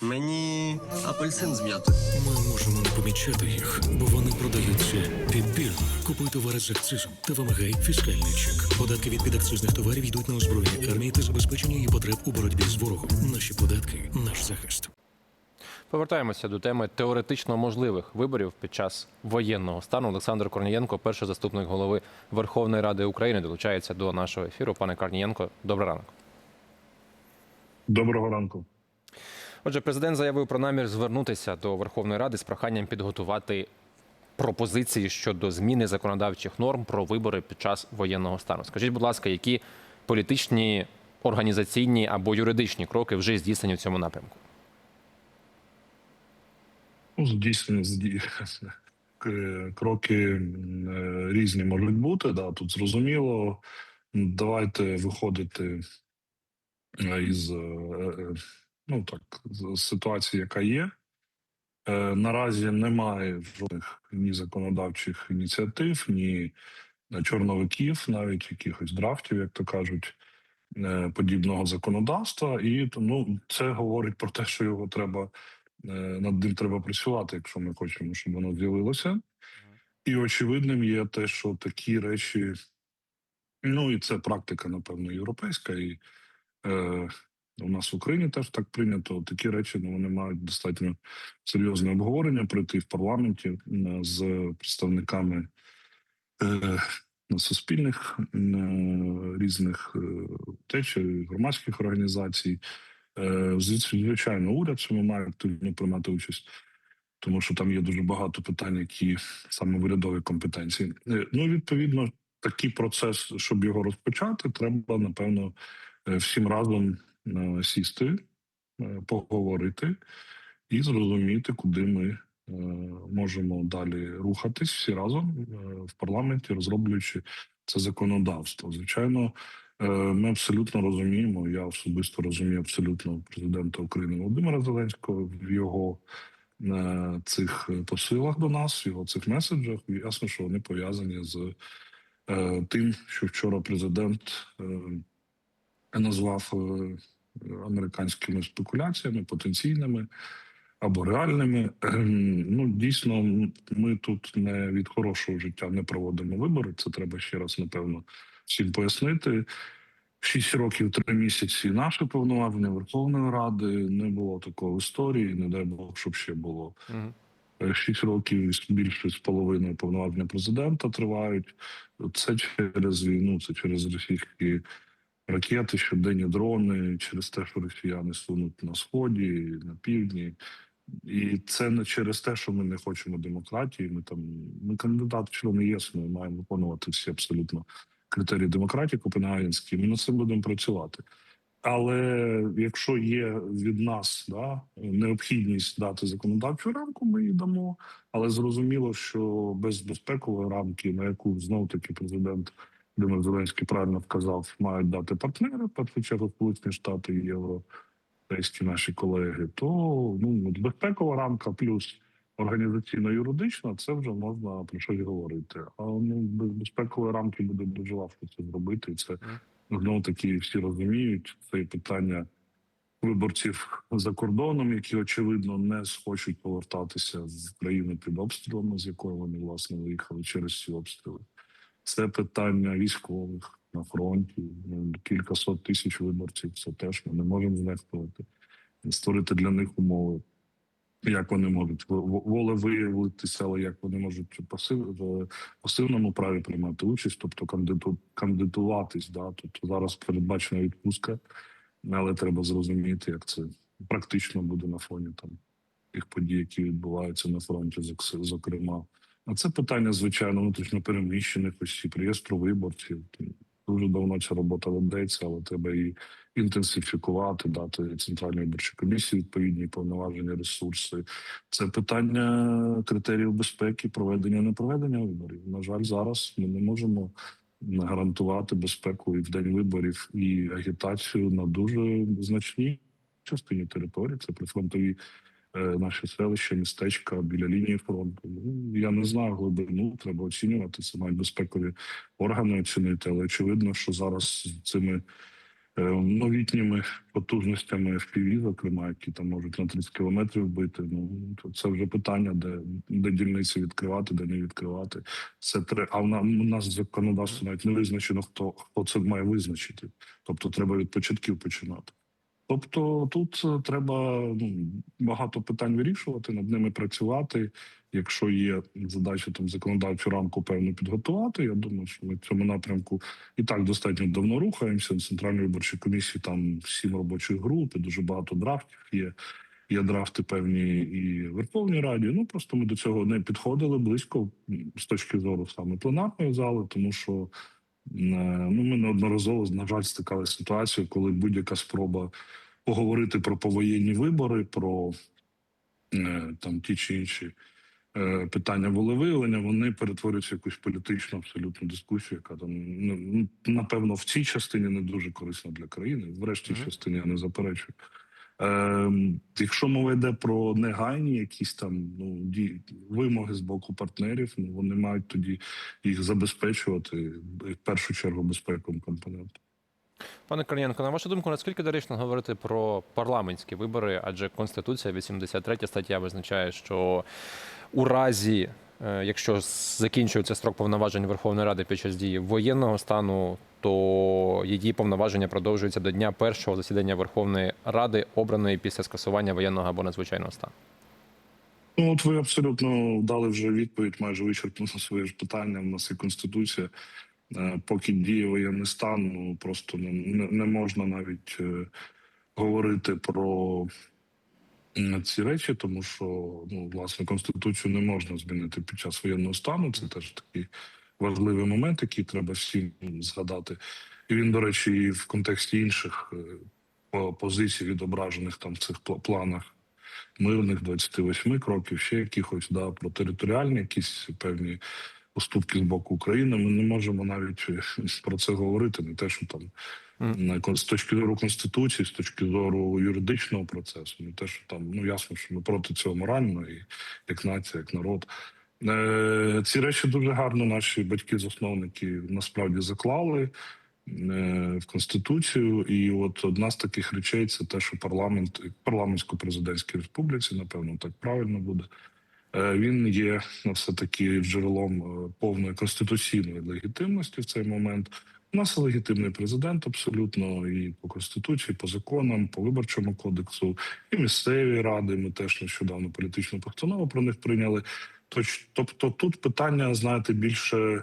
Мені апельсин з м'ятою. Ми можемо не помічати їх, бо вони продаються підбірно. Купуй товари з акцизом та вимагай фіскальний чек. Податки від підакцизних товарів йдуть на озброєння армії та забезпечення її потреб у боротьбі з ворогом. Наші податки, наш захист. Повертаємося до теми теоретично можливих виборів під час воєнного стану. Олександр Корнієнко, перший заступник голови Верховної Ради України, долучається до нашого ефіру. Пане Корнієнко, добрий ранок. Доброго ранку. Отже, президент заявив про намір звернутися до Верховної Ради з проханням підготувати пропозиції щодо зміни законодавчих норм про вибори під час воєнного стану. Скажіть, будь ласка, які політичні, організаційні або юридичні кроки вже здійснені в цьому напрямку? Ну, здійснені кроки е, різні можуть бути. Да, тут зрозуміло. Давайте виходити е, із е, ну так з ситуації, яка є. Е, Наразі немає жодних ні законодавчих ініціатив, ні е, чорновиків, навіть якихось драфтів, як то кажуть, е, подібного законодавства. І ну, це говорить про те, що його треба над ним треба працювати, якщо ми хочемо, щоб воно з'явилося. І очевидним є те, що такі речі, ну і це практика, напевно, європейська, і е, у нас в Україні теж так прийнято. Такі речі ну, вони мають достатньо серйозне обговорення пройти в парламенті з представниками е, суспільних е, різних е, течій, громадських організацій. Е, Звичайно, уряд цьому має активно приймати участь, тому що там є дуже багато питань, які саме в урядовій компетенції. Е, Ну, відповідно, такий процес, щоб його розпочати, треба напевно е, всім разом сісти, е, поговорити і зрозуміти, куди ми е, можемо далі рухатись всі разом е, в парламенті, розроблюючи це законодавство. Звичайно, Ми абсолютно розуміємо. Я особисто розумію абсолютно президента України Володимира Зеленського в його цих посилах до нас, його цих меседжах. Ясно, що вони пов'язані з тим, що вчора президент назвав американськими спекуляціями потенційними або реальними. Ем, Ну дійсно, ми тут не від хорошого життя не проводимо вибори. Це треба ще раз напевно всім пояснити. Шість років, три місяці наше повноваження Верховної Ради не було такого в історії. Не дай Бог, щоб ще було. Е, Шість років більше з половиною повноваження президента тривають. Це через війну, це через російські ракети, щоденні дрони, через те, що росіяни сунуть на сході, на півдні. І це не через те, що ми не хочемо демократії. Ми там ми кандидат члени ЄС, ми маємо виконувати всі абсолютно критерії демократії Копенгагенські. Ми над цим будемо працювати. Але якщо є від нас да, необхідність дати законодавчу рамку, ми її дамо. Але зрозуміло, що без безпекової рамки, на яку знов таки президент Володимир Зеленський правильно вказав, мають дати партнери, в першу чергу Сполучені Штати і європейські наші колеги, то ну безпекова рамка плюс організаційно-юридична, це вже можна про щось говорити. А ну без безпекової рамки буде дуже важко це зробити. Це знову таки всі розуміють. Це питання виборців за кордоном, які очевидно не схочуть повертатися з країни під обстрілами, з якої вони власне виїхали через ці обстріли. Це питання військових на фронті. Ну, Кілька сот тисяч виборців. Це теж ми не можемо знехтувати. Створити для них умови, як вони можуть волевиявитися, але як вони можуть пасив в пасивному праві приймати участь, тобто кандидату кандидатуватись. Да, тобто зараз передбачена відпустка, але треба зрозуміти, як це практично буде на фоні там тих подій, які відбуваються на фронті, зок- зокрема. А це питання, звичайно, внутрішньо переміщених осіб, реєстру виборців. Дуже давно ця робота ведеться, але треба її інтенсифікувати, дати центральній виборчій комісії відповідні повноваження, ресурси. Це питання критеріїв безпеки, проведення не проведення виборів. На жаль, зараз ми не можемо гарантувати безпеку і в день виборів і агітацію на дуже значній частині території. Це прифронтові е, наші селища, містечка біля лінії фронту. Ну, я не знаю глибину, треба оцінювати. Це мають безпекові органи оцінити, але очевидно, що зараз з цими е, новітніми потужностями FPV, зокрема, які там можуть на 30 кілометрів бити. Ну то це вже питання, де, де дільниці відкривати, де не відкривати. Це тре. А в нас законодавство навіть не визначено, хто хто це має визначити. Тобто треба від початків починати. Тобто тут е, треба ну, багато питань вирішувати, над ними працювати. Якщо є задача там законодавчу рамку певно підготувати, я думаю, що ми в цьому напрямку і так достатньо давно рухаємося. На центральній виборчій комісії там сім робочих груп, і дуже багато драфтів є. Є драфти певні і в Верховній Раді. Ну просто ми до цього не підходили близько з точки зору саме пленарної зали, тому що ну ми неодноразово на жаль стикалися з ситуацією, коли будь-яка спроба поговорити про повоєнні вибори, про е, там ті чи інші е, питання волевиявлення, вони перетворюються в якусь політичну абсолютну дискусію, яка там ну, напевно в цій частині не дуже корисна для країни. В решті Мгм. частині я не заперечую. Е, якщо мова йде про негайні якісь там ну ді, вимоги з боку партнерів, ну вони мають тоді їх забезпечувати в першу чергу безпековим компонентом. Пане Корнієнко, на вашу думку, наскільки доречно говорити про парламентські вибори? Адже Конституція, 83 стаття, визначає, що у разі, е, якщо закінчується строк повноважень Верховної Ради під час дії воєнного стану, то її повноваження продовжуються до дня першого засідання Верховної Ради, обраної після скасування воєнного або надзвичайного стану. Ну, от ви абсолютно дали вже відповідь, майже вичерпно на своє ж питання. У нас є конституція. Е, Поки діє воєнний стан, ну просто не, не, можна навіть е, говорити про ці речі, тому що ну, власне конституцію не можна змінити під час воєнного стану. Це теж такий важливий момент, який треба всім згадати. І він, до речі, і в контексті інших е, позицій, відображених там в цих планах мирних 28 кроків, ще якихось да про територіальні якісь певні поступки з боку України. Ми не можемо навіть е, про це говорити. Не те, що там на з точки зору конституції, з точки зору юридичного процесу, не те, що там ну ясно, що ми проти цього морально і як нація, як народ. Е, ці речі дуже гарно наші батьки-засновники насправді заклали е, в конституцію. І от одна з таких речей це те, що парламент парламентсько-президентській республіці, напевно, так правильно буде. Е, Він є ну, все таки джерелом повної конституційної легітимності в цей момент. Нас легітимний президент абсолютно і по конституції, по законам, по виборчому кодексу, і місцеві ради. Ми теж нещодавно політичну постанову про них прийняли. Тобто, тут питання, знаєте, більше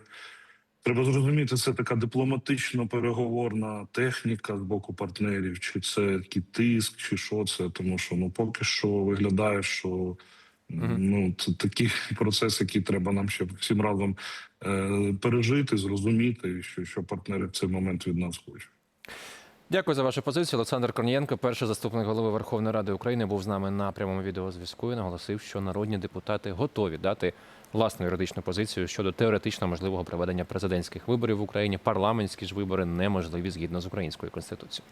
треба зрозуміти, це така дипломатично переговорна техніка з боку партнерів, чи це такий тиск, чи що це, тому що ну поки що виглядає, що. Ну це такий процес, який треба нам ще всім разом е, пережити, зрозуміти, що, що партнери в цей момент від нас хочуть. Дякую за вашу позицію. Олександр Корнієнко, перший заступник голови Верховної Ради України, був з нами на прямому відеозв'язку і наголосив, що народні депутати готові дати власну юридичну позицію щодо теоретично можливого проведення президентських виборів в Україні. Парламентські ж вибори неможливі згідно з українською конституцією.